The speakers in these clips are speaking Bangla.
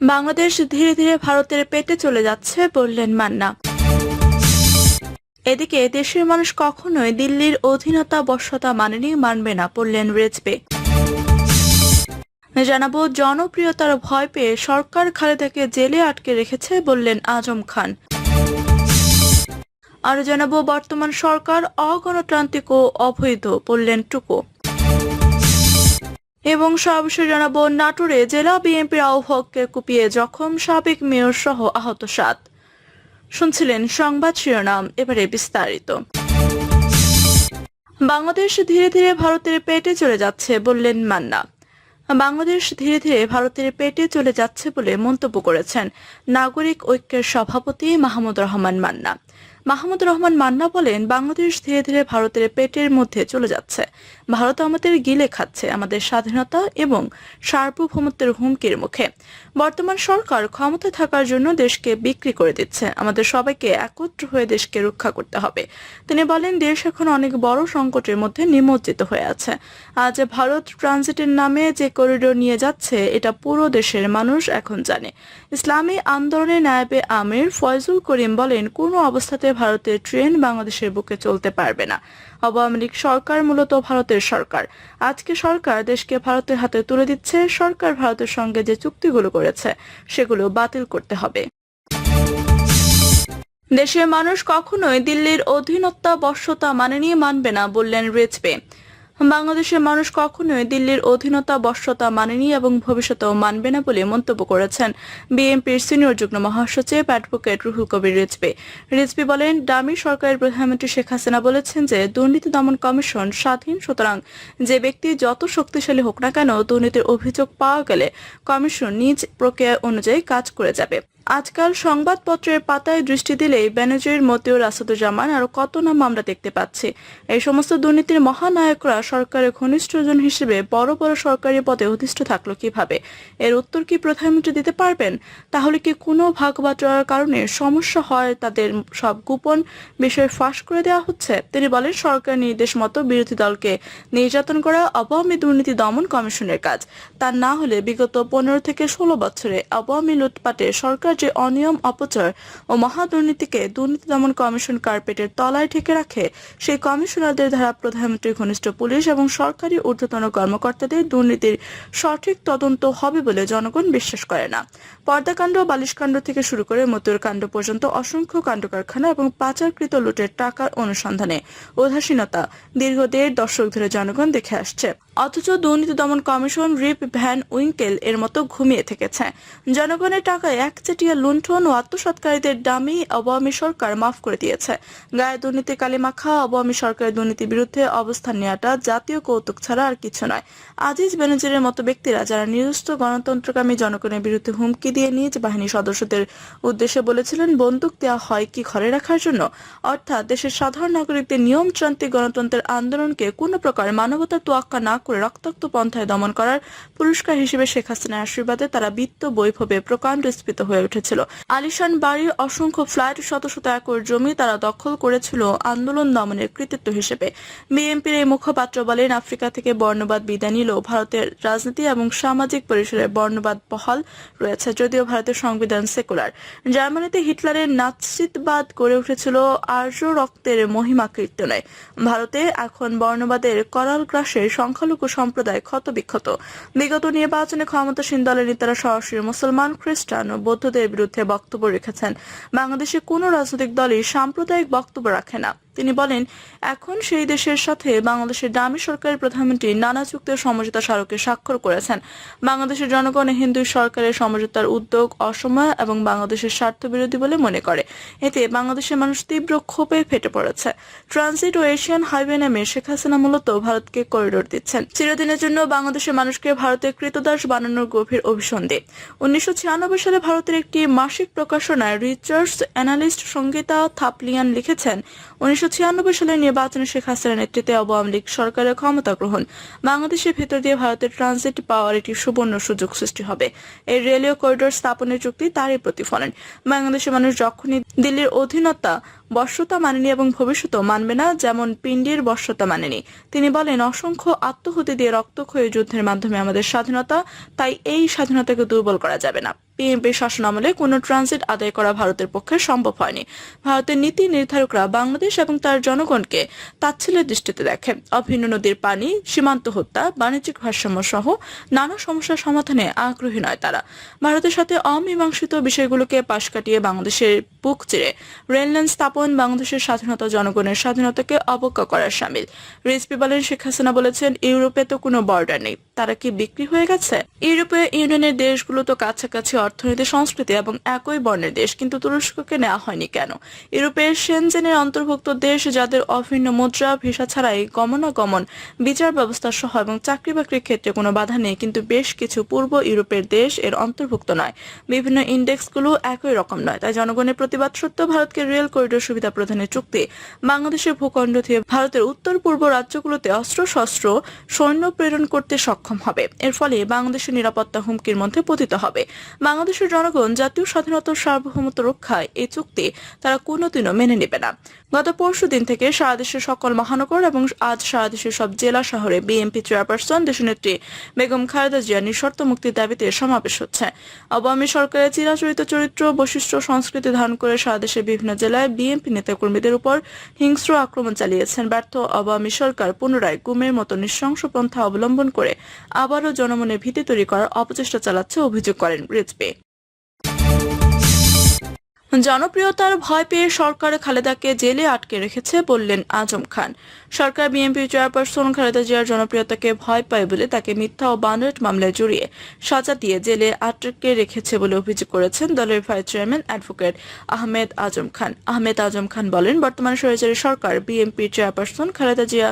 বাংলাদেশ ধীরে ধীরে ভারতের পেটে চলে যাচ্ছে বললেন মান্না। এদিকে দেশের মানুষ কখনোই দিল্লির অধীনতা বশ্যতা মানেনি, মানবে না বললেন রেজবে জানাব, জনপ্রিয়তার ভয় পেয়ে সরকার খালেদাকে জেলে আটকে রেখেছে বললেন আজম খান। আর জানাব, বর্তমান সরকার অগণতান্ত্রিক ও অবৈধ, বললেন টুকু। এবং সর্বশেষ জানাব নাটোরে জেলা বিএনপির আহ্বায়ককে কুপিয়ে জখম সাবেক মেয়র সহ আহত সাত। শুনছিলেন সংবাদ শিরোনাম, এবারে বিস্তারিত। বাংলাদেশ ধীরে ধীরে ভারতের পেটে চলে যাচ্ছে বললেন মান্না। বাংলাদেশ ধীরে ধীরে ভারতের পেটে চলে যাচ্ছে বলে মন্তব্য করেছেন নাগরিক ঐক্যের সভাপতি মাহমুদ রহমান মান্না। মাহমুদ রহমান মান্না বলেন, বাংলাদেশ ধীরে ধীরে ভারতের পেটের মধ্যে চলে যাচ্ছে। ভারত আমাদের গিলে খাচ্ছে আমাদের স্বাধীনতা এবং সার্বভৌমত্বের হুমকির মুখে। বর্তমান সরকার ক্ষমতায় থাকার জন্য দেশকে বিক্রি করে দিচ্ছে। আমাদের সবাইকে একত্র হয়ে দেশকে রক্ষা করতে হবে। তিনি বলেন, দেশ এখন অনেক বড় সংকটের মধ্যে নিমজ্জিত হয়ে আছে। আজ ভারত ট্রানজিটের নামে যে করিডোর নিয়ে যাচ্ছে, এটা পুরো দেশের মানুষ এখন জানে। ইসলামী আন্দোলনের নায়েবে আমির ফয়জুল করিম বলেন, কোনো অবস্থাতে ভারতের ট্রেন বাংলাদেশের বুকে চলতে পারবে না। আওয়ামী লীগ সরকার মূলত ভারতের সরকার। আজকে সরকার দেশকে ভারতের হাতে তুলে দিচ্ছে, সরকার ভারতের সঙ্গে যে চুক্তিগুলো করেছে, সেগুলো বাতিল করতে হবে। দেশের মানুষ কখনোই দিল্লির অধীনত্বা বশ্যতা মানেনি মানবে না বললেন রেজবে বাংলাদেশের মানুষ কখনোই দিল্লির অধীনতা বশ্যতা মানেনি এবং ভবিষ্যতেও মানবে না বলে মন্তব্য করেছেন বিএনপির সিনিয়র যুগ্ম মহাসচিব অ্যাডভোকেট রুহুল কবির রিজবি রিজবি বলেন ডামি সরকারের প্রধানমন্ত্রী শেখ হাসিনা বলেছেন যে, দুর্নীতি দমন কমিশন স্বাধীন, সুতরাং যে ব্যক্তি যত শক্তিশালী হোক না কেন দুর্নীতির অভিযোগ পাওয়া গেলে কমিশন নিজ প্রক্রিয়া অনুযায়ী কাজ করে যাবে। আজকাল সংবাদপত্রের পাতায় দৃষ্টি দিলেই ব্যানার্জির মতিউর আসাদুজ্জামান আরও কত নাম আমরা দেখতে পাচ্ছি। এই সমস্ত দুর্নীতির মহানায়করা সরকারের ঘনিষ্ঠজন হিসেবে বড় বড় সরকারি পদে অধিষ্ঠ থাকল কীভাবে? এর উত্তর কি প্রধানমন্ত্রী দিতে পারবেন? তাহলে কি কোনো ভাগ বাটোয়ারার কারণে সমস্যা হয় তাদের সব গোপন বিষয় ফাঁস করে দেওয়া হচ্ছে? তিনি বলেন, সরকার নির্দেশ মতো বিরোধী দলকে নির্যাতন করা আওয়ামী দুর্নীতি দমন কমিশনের কাজ। তা না হলে বিগত পনেরো থেকে ষোলো বছরে আওয়ামী লুটপাটে সরকার যে অনিয়ম, অপচয় ও মহা দুর্নীতিকে দুর্নীতি দমন কমিশন কার্পেটের তলায় ঠেকে রাখে, সেই কমিশনারদের দ্বারা প্রধানমন্ত্রীর ঘনিষ্ঠ পুলিশ এবং সরকারি ঊর্ধ্বতন কর্মকর্তাদের দুর্নীতির সঠিক তদন্ত হবে বলে জনগণ বিশ্বাস করে না। পর্দাকাণ্ড, বালিশকাণ্ড থেকে শুরু করে মতুর কাণ্ড পর্যন্ত অসংখ্য কাণ্ড কারখানা এবং পাচারকৃত লুটের টাকার অনুসন্ধানে উদাসীনতা দীর্ঘ দেড় দশক ধরে জনগণ দেখে আসছে। অথচ দুর্নীতি দমন কমিশন রিপ ভ্যান উইঙ্কেল এর মতো ঘুমিয়ে থেকেছে। জনগণের টাকায় একচেটিয়া লুণ্ঠন ও আত্মসৎকারীদের দামি আওয়ামী সরকার মাফ করে দিয়েছে। গায়ে দুর্নীতি, কালিমাখা, আওয়ামী সরকারের দুর্নীতির বিরুদ্ধে অবস্থান নেওয়াটা জাতীয় কৌতুক ছাড়া আর কিছু নয়। আজিজ বেনজিরের মতো ব্যক্তিরা যারা নিরস্ত্র গণতন্ত্রকামী জনগণের বিরুদ্ধে হুমকি দিয়ে নিজ বাহিনী সদস্যদের উদ্দেশ্যে বলেছিলেন, বন্দুক দেওয়া হয় কি ঘরে রাখার জন্য? অর্থাৎ দেশের সাধারণ নাগরিকদের নিয়মতান্ত্রিক গণতন্ত্রের আন্দোলনকে কোনো প্রকার মানবতার তোয়াক্কা না করে রক্তাক্ত পন্থায় দমন করার পুরস্কার হিসেবে শেখ হাসিনার আশীর্বাদে তারা বিত্ত বৈভবে প্রকাণ্ড স্ফীত হয়ে উঠেছিল আলিশান বাড়ির অসংখ্য ফ্ল্যাট, শত শত একর জমি তারা দখল করেছিল আন্দোলন দমনের কৃতিত্ব হিসেবে। বিএনপির এই মুখপাত্র বলেন, আফ্রিকা থেকে বর্ণবাদ বিদায় নিলেও ভারতের রাজনীতি এবং সামাজিক পরিসরে বর্ণবাদ বহাল রয়েছে, যদিও ভারতের সংবিধান সেকুলার। জার্মানিতে হিটলারের নাৎসিতবাদ গড়ে উঠেছিল আর্য রক্তের মহিমা কীর্তনে ভারতে এখন বর্ণবাদের করাল গ্রাসের সংখ্যালঘু সম্প্রদায় ক্ষতবিক্ষত। বিগত নির্বাচনে ক্ষমতাসীন দলের নেতারা সরাসরি মুসলমান, খ্রিস্টান ও বৌদ্ধদের বিরুদ্ধে বক্তব্য রেখেছেন। বাংলাদেশে কোনো রাজনৈতিক দলই সাম্প্রদায়িক বক্তব্য রাখে না। তিনি বলেন, এখন সেই দেশের সাথে বাংলাদেশের ডামি সরকারের প্রধানমন্ত্রী নানা চুক্তি ও সমঝোতা স্মারকে স্বাক্ষর করেছেন। বাংলাদেশের জনগণ হিন্দু সরকারের সমঝোতার উদ্যোগ, অসময় এবং বাংলাদেশের স্বার্থ বিরোধী বলে মনে করে। এতে বাংলাদেশের মানুষ তীব্র ক্ষোভে ফেটে পড়েছে। ট্রানজিট ও এশিয়ান হাইওয়ে নামে শেখ হাসিনা মূলত ভারতকে করিডোর দিচ্ছেন। চিরদিনের জন্য বাংলাদেশের মানুষকে ভারতের কৃতদাস বানানোর গভীর অভিসন্ধি। উনিশশো ছিয়ানব্বই সালে ভারতের একটি মাসিক প্রকাশনায় রিচার্ডস অ্যানালিস্ট সঙ্গীতা থাপলিয়ান লিখেছেন, উনিশশো সালে নির্বাচনে শেখ হাসিনার নেতৃত্বে আওয়ামী লীগ সরকারের ক্ষমতা গ্রহণ, বাংলাদেশের ভেতর দিয়ে ভারতের ট্রানজিট পাওয়ার একটি সুবর্ণ সুযোগ সৃষ্টি হবে। এই রেলওয়ে করিডোর স্থাপনের চুক্তি তারই প্রতিফলন। বাংলাদেশের মানুষ যখনই দিল্লির অধীনতা বর্ষতা মানেনি এবং ভবিষ্যতেও মানবে না, যেমন পিণ্ডির বর্ষতা মানেনি। তিনি বলেন, অসংখ্য আত্মহতি দিয়ে রক্তক্ষয়ী যুদ্ধের মাধ্যমে আমাদের স্বাধীনতা, তাই এই স্বাধীনতাকে দুর্বল করা যাবে না। পিএমপি শাসন আমলে কোনো ট্রানজিট আদায় করা ভারতের পক্ষে সম্ভব হয়নি। ভারতের নীতি নির্ধারকরা বাংলাদেশ এবং তার জনগণকে তাচ্ছিল্যের দৃষ্টিতে দেখে। অভিন্ন নদীর পানি, সীমান্ত হত্যা, বাণিজ্যিক ভারসাম্য সহ নানা সমস্যার সমাধানে আগ্রহী নয় তারা। ভারতের সাথে অমীমাংসিত বিষয়গুলোকে পাশ কাটিয়ে বাংলাদেশের বুক চিরে। রেললাইন স্থাপন বাংলাদেশের স্বাধীনতা জনগণের স্বাধীনতাকে অবজ্ঞা করার সামিল। রিসপি বলেন, শেখ হাসিনা বলেছেন, ইউরোপে তো কোনো বর্ডার নেই। তারা কি বিক্রি হয়ে গেছে? ইউরোপীয় ইউনিয়নের দেশগুলো তো কাছাকাছি অর্থনীতি, সংস্কৃতি এবং একই বর্ণের দেশ, কিন্তু তুরস্ককে নেওয়া হয়নি কেন? ইউরোপের সেনজেনের অন্তর্ভুক্ত দেশ যাদের অভিন্ন মুদ্রা, ভিসা ছাড়াই গমনাগমন, বিচার ব্যবস্থা সহ এবং চাকরি বাকরির ক্ষেত্রে কোনো বাধা নেই, কিন্তু বেশ কিছু পূর্ব ইউরোপের দেশ এর অন্তর্ভুক্ত নয়। বিভিন্ন ইন্ডেক্সগুলো একই রকম নয়, তাই জনগণের প্রতিবাদ সত্ত্বেও ভারতকে রেল করিডোর সুবিধা প্রদানের চুক্তি, বাংলাদেশের ভূখণ্ড থেকে ভারতের উত্তর পূর্ব রাজ্যগুলোতে অস্ত্র শস্ত্র সৈন্য প্রেরণ করতে সক্ষম হবে। এর ফলে বাংলাদেশের নিরাপত্তা হুমকির মধ্যে পতিত হবে। বাংলাদেশের জনগণ জাতীয় স্বাধীনতা ও সার্বভৌমত্ব রক্ষায় এই চুক্তি তারা কোনোদিনও মেনে নেবে না। গত পরশু দিন থেকে সারা দেশের সকল মহানগর এবং আজ সারা দেশের সব জেলা শহরে বিএনপি চেয়ারপারসন দেশনেত্রী বেগম খালেদা জিয়া নিঃশর্ত মুক্তির দাবিতে সমাবেশ হচ্ছে। আওয়ামী সরকারের চিরাচরিত চরিত্র বৈশিষ্ট্য সংস্কৃতি ধারণ করে সারা দেশের বিভিন্ন জেলায় বিএনপি নেতাকর্মীদের উপর হিংস্র আক্রমণ চালিয়েছেন ব্যর্থ আওয়ামী সরকার পুনরায় গুমের মতো নৃশংস পন্থা অবলম্বন করে আবারও জনমনে ভীতি তৈরি করার অপচেষ্টা চালাচ্ছে অভিযোগ করেন রিজবে জনপ্রিয়তার ভয় পেয়ে সরকার খালেদাকে জেলে আটকে রেখেছে বললেন আজম খান। সরকার বিএনপি চেয়ারপারসন খালেদা জিয়ার জনপ্রিয়তাকে ভয় পায় বলে তাকে মিথ্যা ও বানোয়াট মামলায় জড়িয়ে সাজা দিয়ে জেলে আটকে রেখেছে বলে অভিযোগ করেছেন দলের vice chairman advocate Ahmed Azam Khan. Ahmed Azam Khan বলেন, বর্তমান সরকারি সরকার বিএনপি চেয়ারপারসন খালেদা জিয়া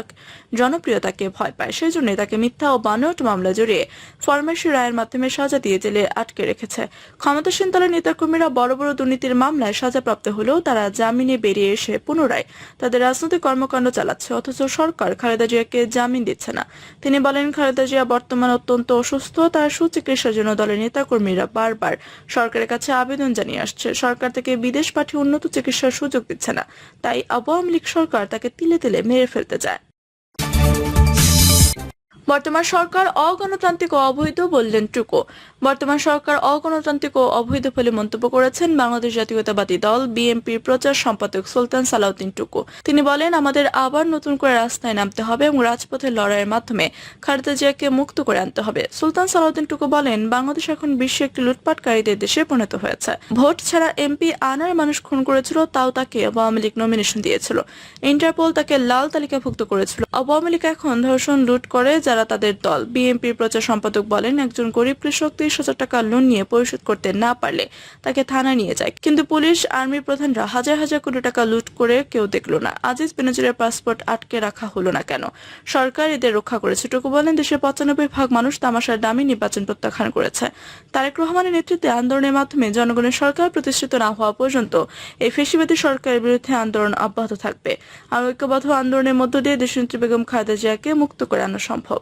জনপ্রিয়তাকে ভয় পায় সেই জন্য তাকে মিথ্যা ও বানোয়াট মামলা জড়িয়ে ফরমাসি রায়ের মাধ্যমে সাজা দিয়ে জেলে আটকে রেখেছে। ক্ষমতাসীন দলের নেতাকর্মীরা বড় বড় দুর্নীতির মামলায় সাজাপ্রাপ্ত হলেও তারা জামিনে বেরিয়ে এসে পুনরায় তাদের রাজনৈতিক কর্মকাণ্ড চালাচ্ছে, অথচ সরকার খালেদা জিয়াকে জামিন দিচ্ছে না। তিনি বলেন, খালেদা জিয়া বর্তমান অত্যন্ত অসুস্থ, তার সুচিকিৎসার জন্য দলের নেতাকর্মীরা বারবার সরকারের কাছে আবেদন জানিয়ে আসছে। সরকার থেকে বিদেশ পাঠিয়ে উন্নত চিকিৎসার সুযোগ দিচ্ছে না, তাই আওয়ামী লীগ সরকার তাকে তিলে তিলে মেরে ফেলতে চায়। বর্তমান সরকার অগণতান্ত্রিক ও অবৈধ বললেন টুকো। বর্তমান সরকার অগণতান্ত্রিক ও অবৈধ বলে মন্তব্য করেছেন বাংলাদেশ জাতীয়তাবাদী দল, বিএনপির প্রচার সম্পাদক সুলতান সালাউদ্দিন টুকু। তিনি বলেন, আমাদের আবার নতুন করে রাস্তায় নামতে হবে এবং রাজপথের লড়াইয়ের মাধ্যমে খালেদা জিয়াকে মুক্ত করে আনতে হবে। সুলতান সালাউদ্দিন টুকু বলেন, বাংলাদেশ এখন বিশ্বে একটি লুটপাটকারীদের দেশে পরিণত হয়েছে। ভোট ছাড়া এমপি আনার মানুষ খুন করেছিল, তাও তাকে আওয়ামী লীগ নমিনেশন দিয়েছিল। ইন্টারপোল তাকে লাল তালিকাভুক্ত করেছিল। আওয়ামী লীগ এখন ধর্ষণ, লুট করে, যারা তাদের দল। বিএনপির প্রচার সম্পাদক বলেন, একজন গরিব কৃষক তিরিশ হাজার টাকা লোন নিয়ে পরিশোধ করতে না পারলে তাকে থানায় নিয়ে যায়। কিন্তু পুলিশ, আর্মির প্রধানরা হাজার হাজার কোটি টাকা লুট করে কেউ দেখল না। আজিজ বেনজিরের পাসপোর্ট আটকে রাখা হলো না কেন? সরকার এদের রক্ষা করেছে। টুকু বলেন, দেশের পঁচানব্বই ভাগ মানুষ তামাশার দামি নির্বাচন প্রত্যাখ্যান করেছে। তারেক রহমানের নেতৃত্বে আন্দোলনের মাধ্যমে জনগণের সরকার প্রতিষ্ঠিত না হওয়া পর্যন্ত এই ফেসিবাদী সরকারের বিরুদ্ধে আন্দোলন অব্যাহত থাকবে। আর ঐক্যবদ্ধ আন্দোলনের মধ্য দিয়ে দেশনেত্রী বেগম খালেদা জিয়াকে মুক্ত করে আনা সম্ভব।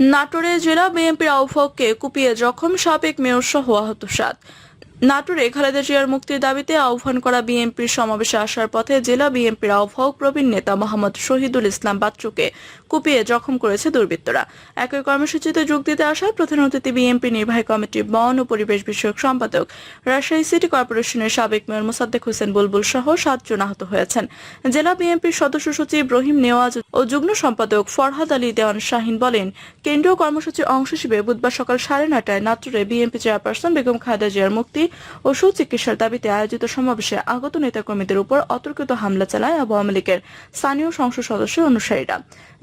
নাটোরে জেলা বিএনপির আহ্বায়ককে কুপিয়ে জখম সাবেক মেয়র সহ আহত সাত। নাটোরে খালেদা জিয়ার মুক্তির দাবিতে আহ্বান করা বিএনপির সমাবেশে আসার পথে জেলা বিএনপির আহ্বায়ক প্রবীণ নেতা মোহাম্মদ শহীদুল ইসলাম বাচ্চুকে কুপিয়ে জখম করেছে দুর্বৃত্তরা। একই কর্মসূচিতে যোগ দিতে আসা প্রধান অতিথি বিএনপি নির্বাহী কমিটির বন ও পরিবেশ বিষয়ক সম্পাদক রাজশাহী সিটি কর্পোরেশনের সাবেক মেয়র মোসাদ্দেক হোসেন বুলবুল সহ সাতজন আহত হয়েছেন। জেলা বিএনপির সদস্য সচিব রহিম নেওয়াজ ও যুগ্ম সম্পাদক ফরহাদ আলী দেওয়ান শাহিন বলেন, কেন্দ্রীয় কর্মসূচির অংশ হিসেবে বুধবার সকাল সাড়ে নটায় নাটোরে বিএনপি চেয়ারপারসন বেগম খালেদা জিয়ার মুক্তি ও সুচিকিৎসার দাবিতে আয়োজিত সমাবেশে আগত নেতাকর্মীদের উপর অতর্কিত হামলা চালায় আওয়ামী লীগের স্থানীয় সংসদ সদস্যের অনুসারীরা।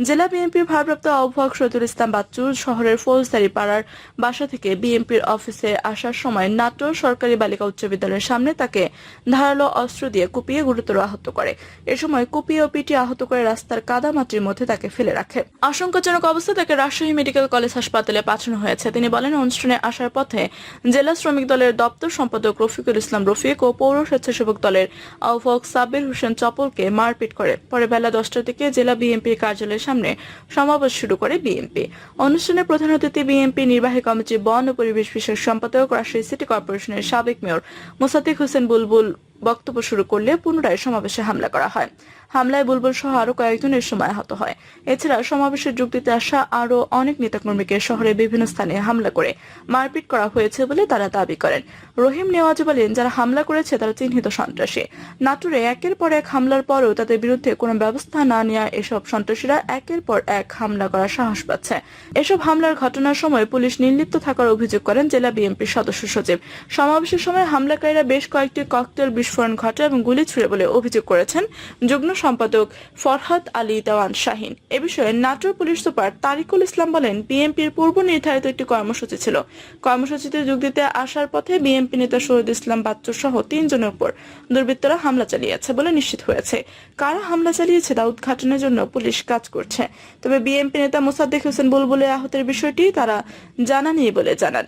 জেলা বিএনপির ভারপ্রাপ্ত আহ্বায়ক শহীদুল ইসলাম বাচ্চু শহরের ফৌজদারি পাড়ার বাসা থেকে বিএনপির অফিসে আসার সময় নাটোর সরকারি বালিকা উচ্চ বিদ্যালয়ের সামনে তাকে ধারালো অস্ত্র দিয়ে কুপিয়ে গুরুতর আহত করে। এ সময় কুপিয়ে ও পিটিয়ে আহত করে রাস্তার কাদামাটির মধ্যে তাকে ফেলে রাখে। আশঙ্কাজনক অবস্থা তাকে রাজশাহী মেডিকেল কলেজ হাসপাতালে পাঠানো হয়েছে। তিনি বলেন, অনুষ্ঠানে আসার পথে জেলা শ্রমিক দলের দপ্তর সম্পাদক রফিকুল ইসলাম রফিক ও পৌর স্বেচ্ছাসেবক দলের আহ্বায়ক সাব্বির হোসেন চপলকে মারপিট করে। পরে বেলা দশটার দিকে জেলা বিএনপির কার্যালয়ের সামনে সমাবেশ শুরু করে বিএনপি। অনুষ্ঠানে প্রধান অতিথি বিএনপি নির্বাহী কমিটির বন ও পরিবেশ বিষয়ক সম্পাদক রাজশাহী সিটি কর্পোরেশনের সাবেক মেয়র মোসাদ্দিক হোসেন বুলবুল বক্তব্য শুরু করলে পুনরায় সমাবেশে হামলা করা হয়। হামলায় বুলবুল সহ আরও কয়েকজন সময় আহত হয়। এছাড়া সমাবেশের যোগ দিতে আসা আরও অনেক নেতাকর্মীকে শহরের বিভিন্ন স্থানে হামলা করে মারপিট করা হয়েছে বলে তারা দাবি করেন। রহিম নেওয়াজ বলেন, যারা হামলা করেছে তারা চিহ্নিত সন্ত্রাসী। নাটুরে একের পর এক হামলার পরও তাদের বিরুদ্ধে কোনো ব্যবস্থা না নেওয়া এসব সন্ত্রাসীরা একের পর এক হামলা করার সাহস পাচ্ছে। এসব হামলার ঘটনার সময় পুলিশ নির্লিপ্ত থাকার অভিযোগ করেন জেলা বিএনপির সদস্য সচিব। সমাবেশের সময় হামলাকারীরা বেশ কয়েকটি ককটেল বিস্ফোরণ ঘটায় এবং গুলি ছুড়ে বলে অভিযোগ করেছেন। যুগ্ম সম্পাদক ফরহাদ আলী দেওয়ান শাহিন। এ বিষয়ে নাটোর পুলিশ সুপার তারিকুল ইসলাম বলেন, বিএনপির পূর্ব নির্ধারিত একটি কর্মসূচি ছিল। কর্মসূচিতে যোগ দিতে আসার পথে বিএনপি নেতা শহীদ ইসলাম বাচ্চু সহ তিনজনের উপর দুর্বৃত্তরা হামলা চালিয়েছে বলে নিশ্চিত হয়েছে। কারা হামলা চালিয়েছে তা উদ্ঘাটনের জন্য পুলিশ কাজ করছে। তবে বিএনপি নেতা মোসাদ্দেক হোসেন বুলবুলে আহতের বিষয়টি তারা জানানি বলে জানান।